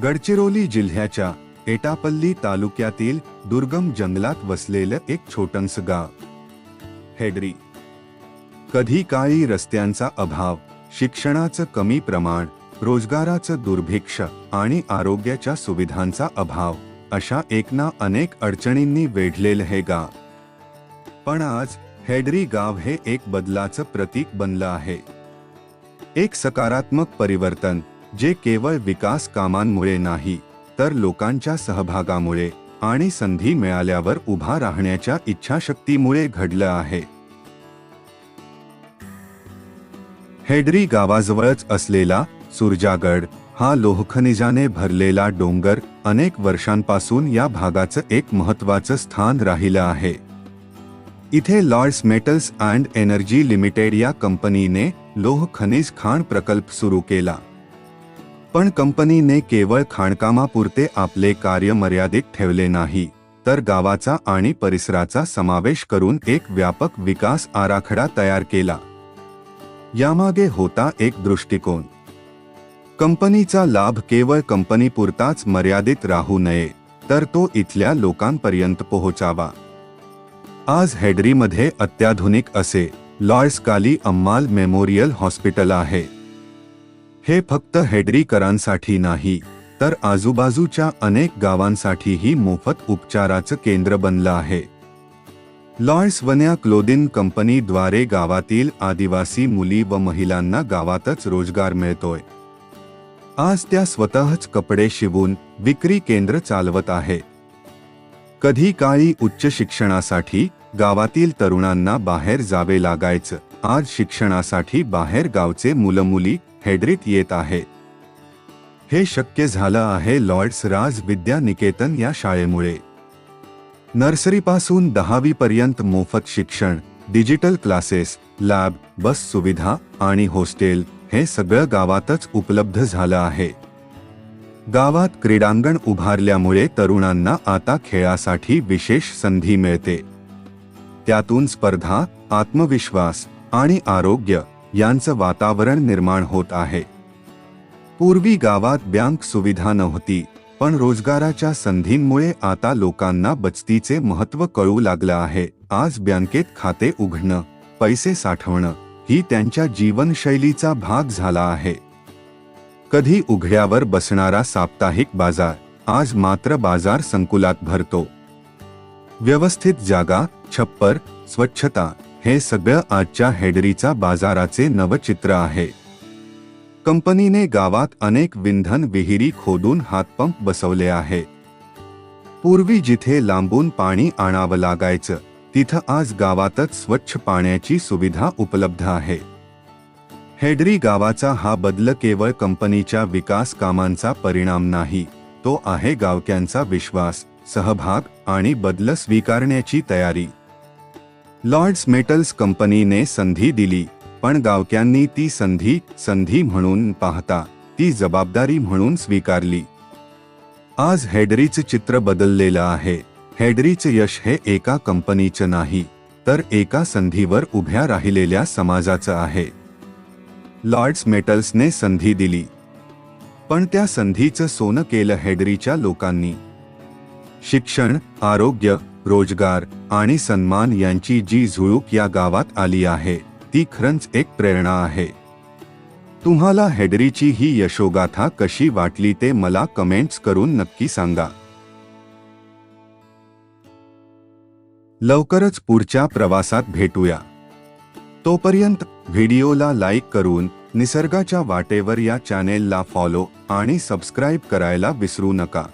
गडचिरोली जिल्ह्याच्या एटापल्ली तालुक्यातील दुर्गम जंगलात वसलेलं एक छोटंस गाव. हेडरी. कधी काळी रस्त्यांचा अभाव शिक्षणाचं कमी प्रमाण रोजगाराचं दुर्भिक्ष आणि आरोग्याच्या सुविधांचा अभाव अशा एक ना अनेक अडचणींनी वेढलेलं हे गाव. पण आज हेडरी गाव हे एक बदलाचं प्रतीक बनलं आहे. एक सकारात्मक परिवर्तन जे केवळ विकास कामांमुळे नाही तर लोकांच्या सहभागामुळे आणि संधी मिळाल्यावर उभा राहण्याच्या इच्छाशक्तीमुळे घडलं आहे. हेडरी गावाजवळच असलेला सुरजागड हा लोहखनिजाने भरलेला डोंगर अनेक वर्षांपासून या भागाचं एक महत्वाचं स्थान राहिलं आहे. इथे Lloyds metals and energy limited या कंपनीने लोह खनिज खाण प्रकल्प सुरू केला. पण कंपनीने केवळ खाणकामापुरते आपले कार्य मर्यादित ठेवले नाही तर गावाचा आणि परिसराचा समावेश करून एक व्यापक विकास आराखडा तयार केला. यामागे होता एक दृष्टिकोन. कंपनीचा लाभ केवळ कंपनीपुरताच मर्यादित राहू नये तर तो इथल्या लोकांपर्यंत पोहोचावा. आज हेडरीमध्ये अत्याधुनिक असे लॉयस काली अम्माल मेमोरियल हॉस्पिटल आहे. हे फक्त हेडरीकरांसाठी नाही तर आजूबाजूच्या अनेक गावांसाठीही मोफत उपचाराचं केंद्र बनलं आहे. लॉर्ड्स वन्या क्लोदिन कंपनीद्वारे गावातील आदिवासी मुली व महिलांना गावातच रोजगार मिळतोय. आज त्या स्वतःच कपडे शिवून विक्री केंद्र चालवत आहे. कधी काळी उच्च शिक्षणासाठी गावातील तरुणांना बाहेर जावे लागायचं आज शिक्षणासाठी बाहेर गावचे मुलं मुली हेडरीत येत आहे. हे शक्य झालं आहे लॉर्ड्स राज विद्या निकेतन या शाळेमुळे. नर्सरीपासून दहावीपर्यंत मोफत शिक्षण डिजिटल क्लासेस लॅब बस सुविधा आणि हॉस्टेल हे सगळं गावातच उपलब्ध झालं आहे. गावात क्रीडांगण उभारल्यामुळे तरुणांना आता खेळासाठी विशेष संधी मिळते. त्यातून स्पर्धा आत्मविश्वास आणि आरोग्य यांचं वातावरण निर्माण होत आहे. पूर्वी गावात बँक सुविधा नव्हती पण रोजगाराच्या संधींमुळे आता लोकांना बचतीचे महत्त्व कळू लागलं आहे. आज बँकेत खाते उघडणं पैसे साठवणं ही त्यांच्या जीवनशैलीचा भाग झाला आहे. कधी उघड्यावर बसणारा साप्ताहिक बाजार आज मात्र बाजार संकुलात भरतो. व्यवस्थित जागा छप्पर स्वच्छता हे सगळं आजच्या हेडरीचा बाजाराचे नवचित्र आहे. कंपनीने गावात अनेक विंधन विहिरी खोदून हातपंप बसवले आहे. पूर्वी जिथे लांबून पाणी आणावं लागायचं तिथं आज गावातच स्वच्छ पाण्याची सुविधा उपलब्ध आहे. हेडरी गावाचा हा बदल केवळ कंपनीच्या विकास कामांचा परिणाम नाही तो आहे गावक्यांचा विश्वास सहभाग आणि बदल स्वीकारण्याची तयारी. लॉर्ड्स मेटल्स कंपनीने संधी दिली पण गावक्यांनी ती संधी संधी म्हणून पाहता ती जबाबदारी म्हणून स्वीकारली. आज हेडरीचं चित्र बदललेलं आहे. हेडरीचं यश हे एका कंपनीचं नाही तर एका संधीवर उभ्या राहिलेल्या समाजाचं आहे. लॉर्ड्स मेटल्सने संधी दिली. पण त्या संधीचं सोनं केलं हेडरीच्या लोकांनी. शिक्षण आरोग्य रोजगार आणि सन्मान यांची जी झुळूक या गावात आली आहे ती खरंच एक प्रेरणा आहे. तुम्हाला हेडरीची ही यशोगाथा कशी वाटली ते मला कमेंट्स करून नक्की सांगा. लवकरच पुढच्या प्रवासात भेटूया. तोपर्यंत व्हिडिओला लाईक करून निसर्गाच्या वाटेवर या चॅनेलला फॉलो आणि सबस्क्राईब करायला विसरू नका.